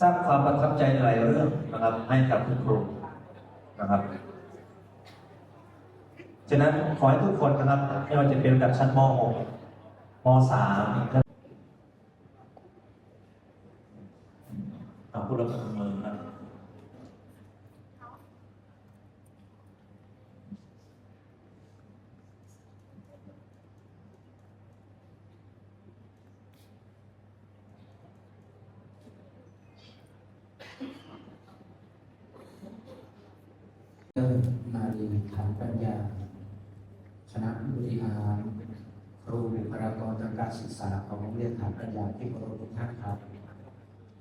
สร้างความประทับใจในหลายเรื่องนะครับ ให้กับคุณครูนะครับฉะนั้นขอให้ทุกคนนะครับไม่ว่าจะเป็นระดับชั้นม .6 ม .3 เอาพูดแล้วก็มือนะ เลิศนารีฐานปัญญา คณะผู้บริหารครูบุคลากรทางการศึกษาของโรงเรียนฐานปัญญาที่เคารพทุกท่านครับ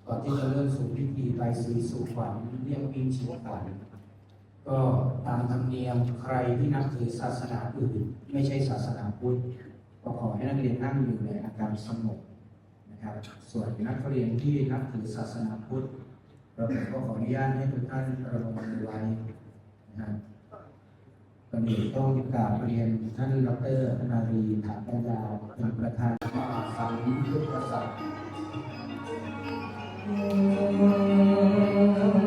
ก่อนที่จะเริ่มสู่พิธีไปสีสู่ขวัญเรียกวิ่งชิงขวัญก็ตามธรรมเนียมใครที่นับถือศาสนาอื่นไม่ใช่ศาสนาพุทธก็ขอให้นักเรียนนั่งอยู่ในอาการสงบนะครับ ส่วนนักเรียนที่นับถือศาสนาพุทธเราก็ขออนุญาตให้ทุกท่านระวังไว้ นะครับวันนี้ต้องกราบเรียนท่านดรนารีถาปัญญาเป็นประธานมหาสังยุทธศาสตร์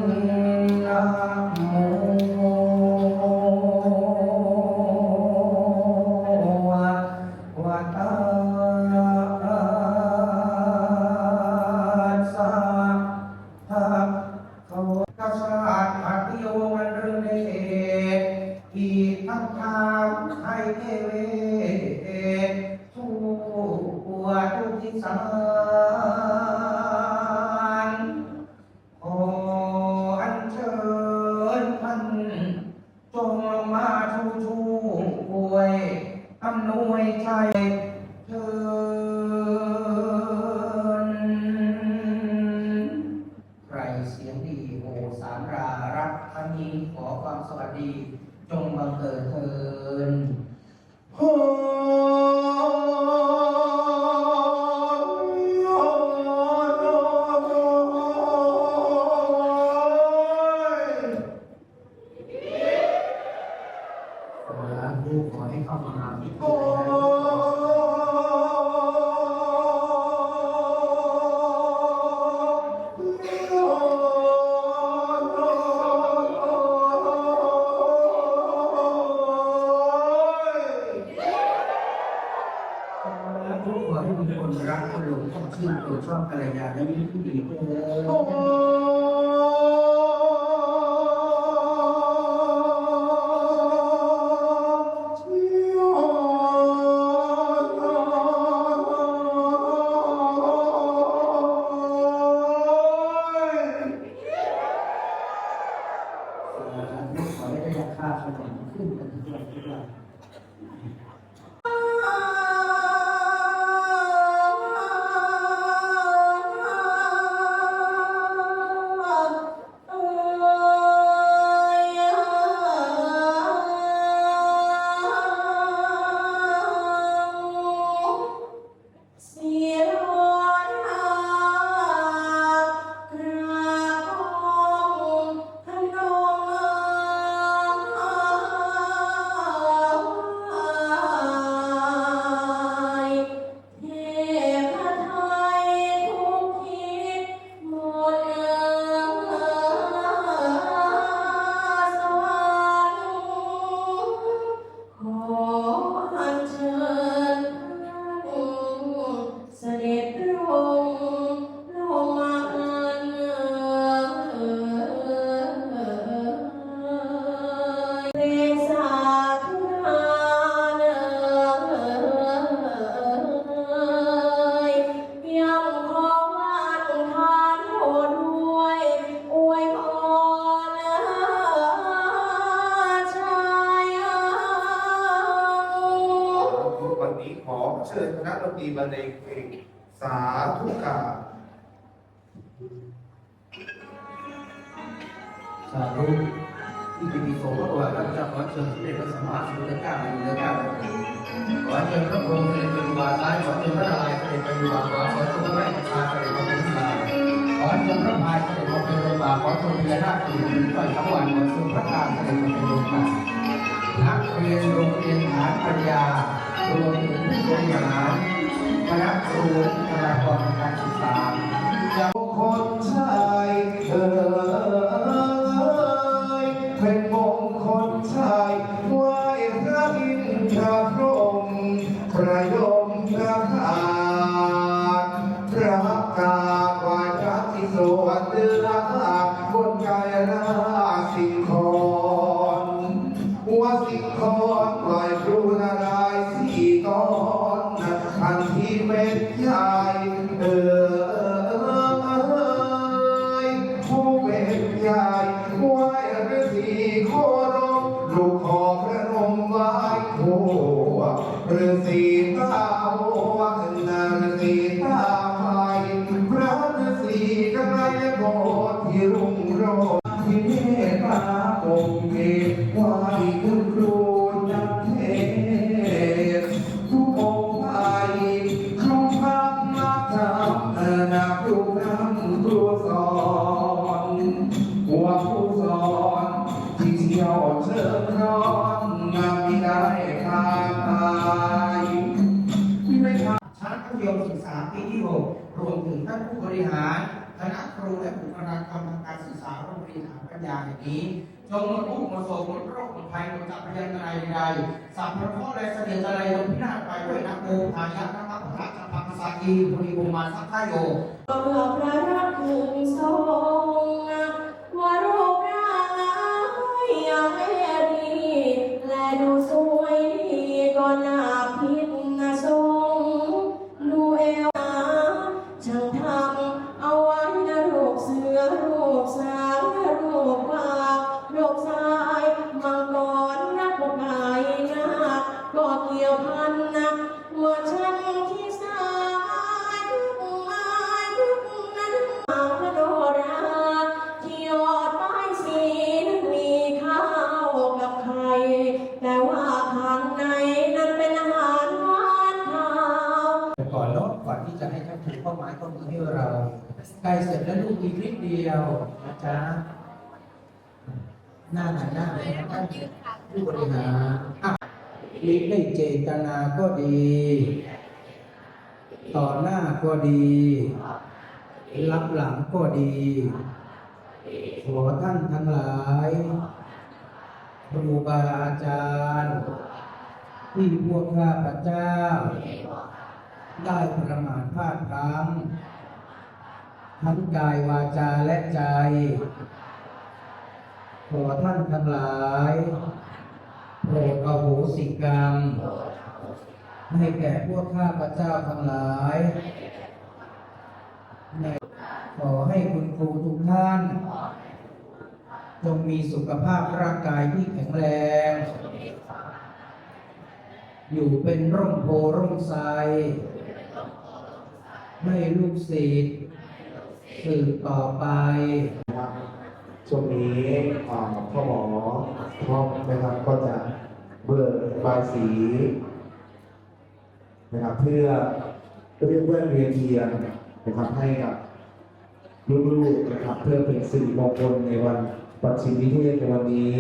ทุกทิศารขออัญเชิญท่านจงลงมาชูชูอวยอำนวยใจเชิญใครเสียงดีโอสารรารักท่านนี้ขอความสวัสดี ชื่นตัวชอบภรรยาและมีผู้ดีเพื่อนขอให้ได้ราคาขนมขึ้นกันทุกวันทุกวัน ดนตรีบรรเลงเพลงสาธุกาสาธุที่มีโสมว่าพระเจ้าขอเชิญสมเด็จพระสัมมาสัมพุทธเจ้าในเรือเก้าขอเชิญพระองค์เสด็จไปดูวาซ้ายขอเชิญพระนารายณ์เสด็จไปดูวาขวาขอเชิญพระแม่ชาเสด็จมาเป็นที่มาขอเชิญพระพายเสด็จมาเป็นโลมาขอเชิญพญานาคสี่ดินก้อยทั้งวันขอเชิญพระกาเสด็จมาเป็นโลมานักเรียนโรงเรียนฐานปัญญา รวมถึงผู้บริหารคณะครูบุคลากรทางการศึกษาจะคนชายเธอเป็นมงคลชัยไหวพระอินทรพรหมพระยมพระทานพระกาไหวพระที่สดเดือบนกายราสิ่งคอนำชั้นมัธยมศึกษาปีที่ 6 รวมถึงท่านผู้บริหารคณะครูและบุคลากรทางการศึกษาโรงเรียนฐานปัญญาแห่งนี้จงหมดทุกข์หมดโศกหมดโรคหมดภัยหมดจากพยันตรายใดๆสัพพะเคราะห์และเสด็จอะไรลงพินาศไปด้วยนะโมทายะนะมะพระจักรพังสากีบุรีบุมาสักขายโยเพื่อพระรักถึงทรงว่ารูปร่างอยากให้ดีและดูสู ใกล้เสร็จแล้วลูกอีกนิดเดียวนะจ๊ะหน้าไหนหน้าไหนท่านผู้บริหารอะลิได้เจตนาก็ดี ต่อหน้าก็ดี รับหลังก็ดี ขอท่านทั้งหลายครูบาอาจารย์ ที่พวกข้าพเจ้า ได้ประมาทพลาดพลั้ง ทั้งกายวาจาและใจขอท่านทั้งหลายโปรดอโหสิกรรม ให้แก่พวกข้าพเจ้าทั้งหลายขอให้คุณครูทุกท่าน จงมีสุขภาพร่างกายที่แข็งแรง อยู่เป็นร่มโพร่มไทรให้ลูกศิษย์ สืบต่อไปนะครับช่วงนี้อ่าพ่อหมอพร้อมนะครับก็จะเบิกบายสีนะครับ เพื่อเรียกเพื่อนเรียนเทียนนะครับให้กับลูกๆนะครับ เพื่อเป็นสิริมงคลในวันปัจฉิมนิเทศในวันนี้